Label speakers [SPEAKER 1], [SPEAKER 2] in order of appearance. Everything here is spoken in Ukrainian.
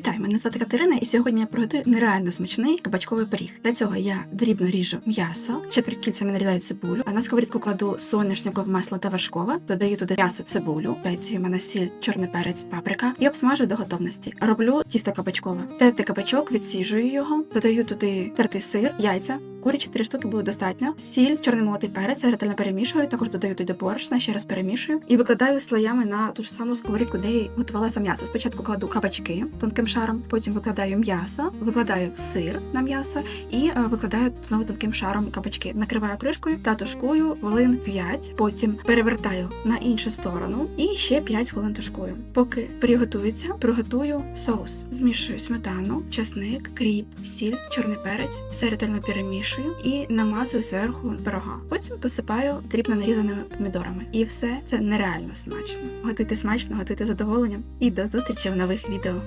[SPEAKER 1] Вітаю, мене звати Катерина, і сьогодні я приготую нереально смачний кабачковий пиріг. Для цього я дрібно ріжу м'ясо, четверть кільцями нарізаю цибулю, а на сковорідку кладу соняшникове масло та вершкове, додаю туди м'ясо, цибулю, яйці, мене сіль, чорний перець, паприка і обсмажую до готовності. Роблю тісто кабачкове. Терти кабачок, відсіжую його, додаю туди тертий сир, яйця. Курі 4 штуки буде достатньо. Сіль, чорний молотий перець, ретельно перемішую, також додаю туди борошна, ще раз перемішую і викладаю слоями на ту ж саму сковорідку, де і готувалося м'ясо. Спочатку кладу кабачки тонким шаром, потім викладаю м'ясо, викладаю сир на м'ясо і е, викладаю знову тонким шаром кабачки. Накриваю кришкою та тушкую хвилин 5, потім перевертаю на іншу сторону і ще 5 хвилин тушкую. Поки приготується, приготую соус. Змішую сметану, часник, кріп, сіль, чорний перець, все ретельно перемішую і намазую зверху пирога. Потім посипаю дрібно нарізаними помідорами. І все це нереально смачно. Готуйте смачно, готуйте задоволенням і до зустрічі в нових відео.